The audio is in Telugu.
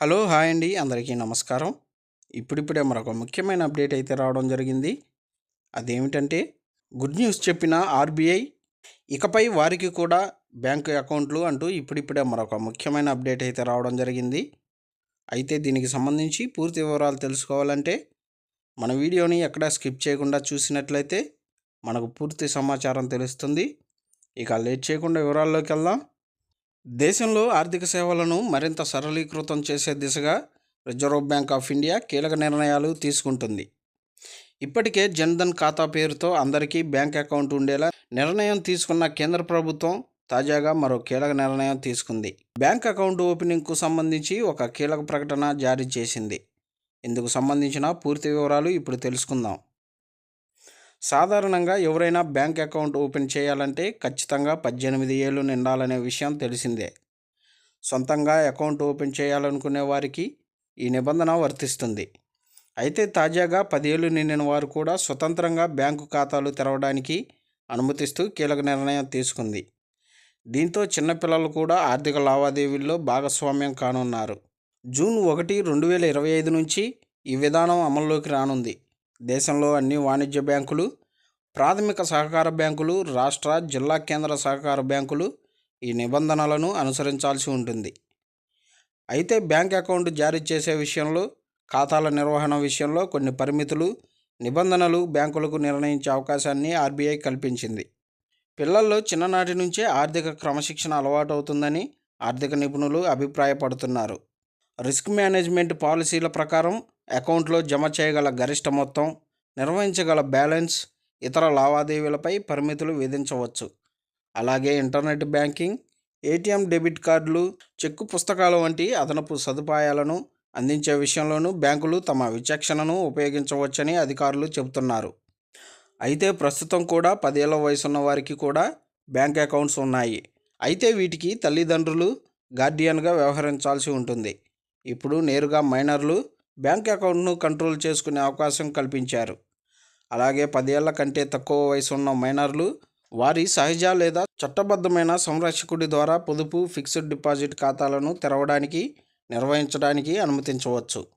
హలో హాయ్ అండి. అందరికీ నమస్కారం. ఇప్పుడిప్పుడే మరొక ముఖ్యమైన అప్డేట్ అయితే రావడం జరిగింది. అదేమిటంటే గుడ్ న్యూస్ చెప్పిన ఆర్బీఐ ఇకపై వారికి కూడా బ్యాంకు అకౌంట్లు అంటూ ఇప్పుడిప్పుడే మరొక ముఖ్యమైన అప్డేట్ అయితే రావడం జరిగింది. అయితే దీనికి సంబంధించి పూర్తి వివరాలు తెలుసుకోవాలంటే మన వీడియోని ఎక్కడా స్కిప్ చేయకుండా చూసినట్లయితే మనకు పూర్తి సమాచారం తెలుస్తుంది. ఇక లేట్ చేయకుండా వివరాల్లోకి వెళ్దాం. దేశంలో ఆర్థిక సేవలను మరింత సరళీకృతం చేసే దిశగా రిజర్వ్ బ్యాంక్ ఆఫ్ ఇండియా కీలక నిర్ణయాలు తీసుకుంటుంది. ఇప్పటికే జన్ధన్ ఖాతా పేరుతో అందరికీ బ్యాంక్ అకౌంట్ ఉండేలా నిర్ణయం తీసుకున్న కేంద్ర ప్రభుత్వం తాజాగా మరో కీలక నిర్ణయం తీసుకుంది. బ్యాంక్ అకౌంట్ ఓపెనింగ్కు సంబంధించి ఒక కీలక ప్రకటన జారీ చేసింది. ఇందుకు సంబంధించిన పూర్తి వివరాలు ఇప్పుడు తెలుసుకుందాం. సాధారణంగా ఎవరైనా బ్యాంక్ అకౌంట్ ఓపెన్ చేయాలంటే ఖచ్చితంగా పద్దెనిమిది ఏళ్ళు నిండాలనే విషయం తెలిసిందే. సొంతంగా అకౌంట్ ఓపెన్ చేయాలనుకునే వారికి ఈ నిబంధన వర్తిస్తుంది. అయితే తాజాగా పదేళ్ళు నిండిన వారు కూడా స్వతంత్రంగా బ్యాంకు ఖాతాలు తెరవడానికి అనుమతిస్తూ కీలక నిర్ణయం తీసుకుంది. దీంతో చిన్నపిల్లలు కూడా ఆర్థిక లావాదేవీల్లో భాగస్వామ్యం కానున్నారు. జూన్ ఒకటి రెండు వేల ఇరవై ఐదు నుంచి ఈ విధానం అమల్లోకి రానుంది. దేశంలో అన్ని వాణిజ్య బ్యాంకులు ప్రాథమిక సహకార బ్యాంకులు రాష్ట్ర జిల్లా కేంద్ర సహకార బ్యాంకులు ఈ నిబంధనలను అనుసరించాల్సి ఉంటుంది. అయితే బ్యాంక్ అకౌంట్ జారీ చేసే విషయంలో ఖాతాల నిర్వహణ విషయంలో కొన్ని పరిమితులు నిబంధనలు బ్యాంకులకు నిర్ణయించే అవకాశాన్ని ఆర్బీఐ కల్పించింది. పిల్లల్లో చిన్ననాటి నుంచే ఆర్థిక క్రమశిక్షణ అలవాటు అవుతుందని ఆర్థిక నిపుణులు అభిప్రాయపడుతున్నారు. రిస్క్ మేనేజ్మెంట్ పాలసీల ప్రకారం అకౌంట్లో జమ చేయగల గరిష్ట మొత్తం నిర్వహించగల బ్యాలెన్స్ ఇతర లావాదేవీలపై పరిమితులు విధించవచ్చు. అలాగే ఇంటర్నెట్ బ్యాంకింగ్ ఏటీఎం డెబిట్ కార్డులు చెక్కు పుస్తకాలు వంటి అదనపు సదుపాయాలను అందించే విషయంలోనూ బ్యాంకులు తమ విచక్షణను ఉపయోగించవచ్చని అధికారులు చెబుతున్నారు. అయితే ప్రస్తుతం కూడా పదేళ్ళ వయసున్న వారికి కూడా బ్యాంక్ అకౌంట్స్ ఉన్నాయి. అయితే వీటికి తల్లిదండ్రులు గార్డియన్గా వ్యవహరించాల్సి ఉంటుంది. ఇప్పుడు నేరుగా మైనర్లు బ్యాంక్ అకౌంట్ను కంట్రోల్ చేసుకునే అవకాశం కల్పించారు. అలాగే పదేళ్ళ కంటే తక్కువ వయసు ఉన్న మైనర్లు వారి సహజ లేదా చట్టబద్ధమైన సంరక్షకుడి ద్వారా పొదుపు ఫిక్స్డ్ డిపాజిట్ ఖాతాలను తెరవడానికి నిర్వహించడానికి అనుమతించవచ్చు.